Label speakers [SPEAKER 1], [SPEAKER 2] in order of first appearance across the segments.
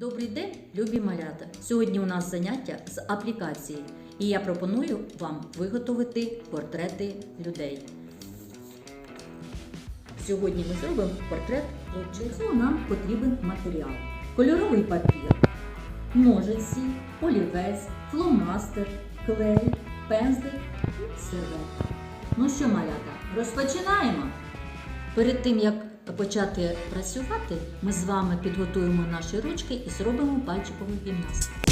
[SPEAKER 1] Добрий день, любі малята! Сьогодні у нас заняття з аплікації, і я пропоную вам виготовити портрети людей. Сьогодні ми зробимо портрет. Для цього нам потрібен матеріал: кольоровий папір, ножиці, олівець, фломастер, клей, пензлик і серветка. Ну що, малята, розпочинаємо! Перед тим як почати працювати, ми з вами підготуємо наші ручки і зробимо пальчикову гімнастику.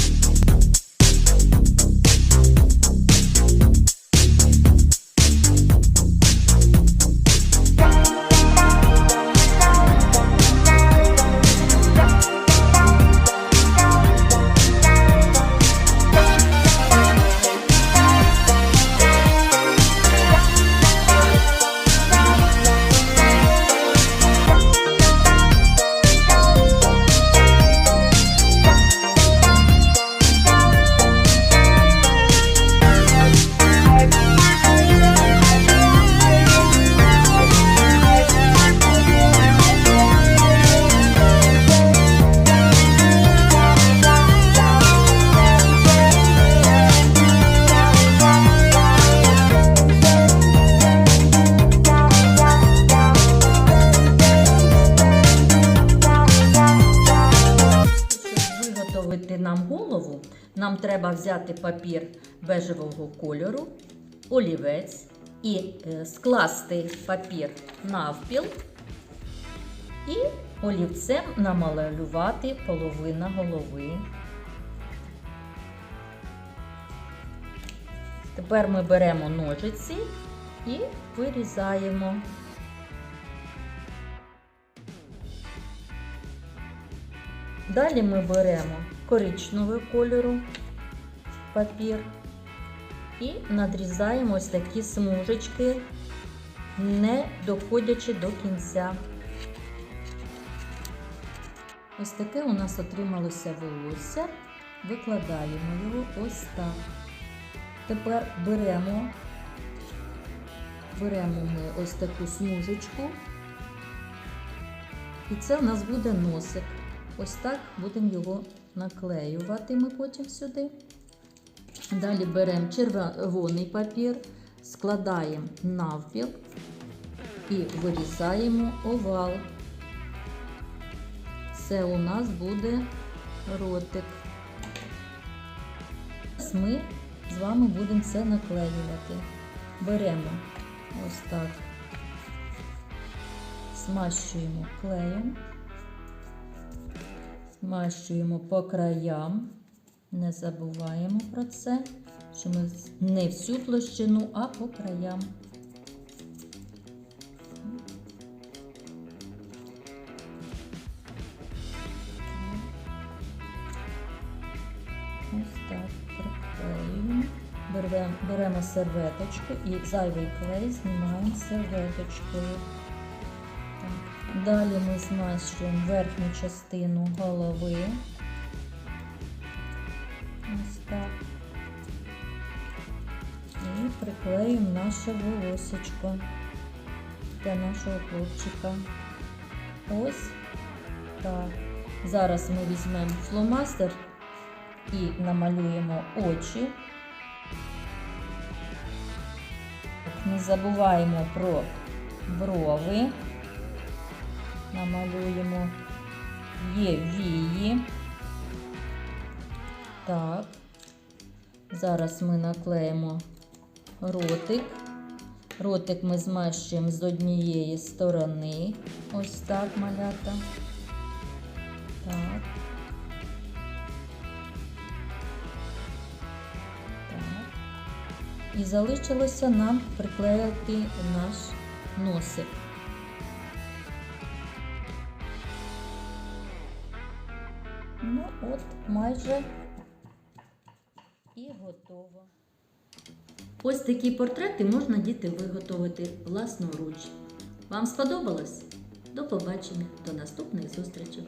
[SPEAKER 1] Виготовити нам голову, нам треба взяти папір бежевого кольору, олівець і е, скласти папір навпіл і олівцем намалювати половина голови. Тепер ми беремо ножиці і вирізаємо. Далі ми беремо коричневого кольору папір і надрізаємо ось такі смужечки, не доходячи до кінця. Ось таке у нас отрималося волосся. Викладаємо його ось так. Тепер беремо, беремо ми ось таку смужечку. І це у нас буде носик. Ось так будемо його наклеювати ми потім сюди. Далі беремо червоний папір, складаємо навпіл і вирізаємо овал. Це у нас буде ротик. Зараз ми з вами будемо це наклеювати. Беремо ось так, смащуємо клеєм. Змащуємо по краям, не забуваємо про це, що ми не всю площину, а по краям. Ось так приклеюємо. Беремо, беремо серветочку і зайвий клей знімаємо серветочкою. Далі ми змащуємо верхню частину голови. Ось так. І приклеїмо наше волосечко для нашого хлопчика. Ось так. Зараз ми візьмемо фломастер і намалюємо очі. Не забуваємо про брови намалюємо є вії. Так, зараз ми наклеїмо ротик. Ротик ми змащуємо з однієї сторони. Ось так малята. Так. Так. І залишилося нам приклеїти наш носик. Ну, от майже і готово. Ось такі портрети можна діти виготовити власноруч. Вам сподобалось? До побачення, до наступних зустрічей!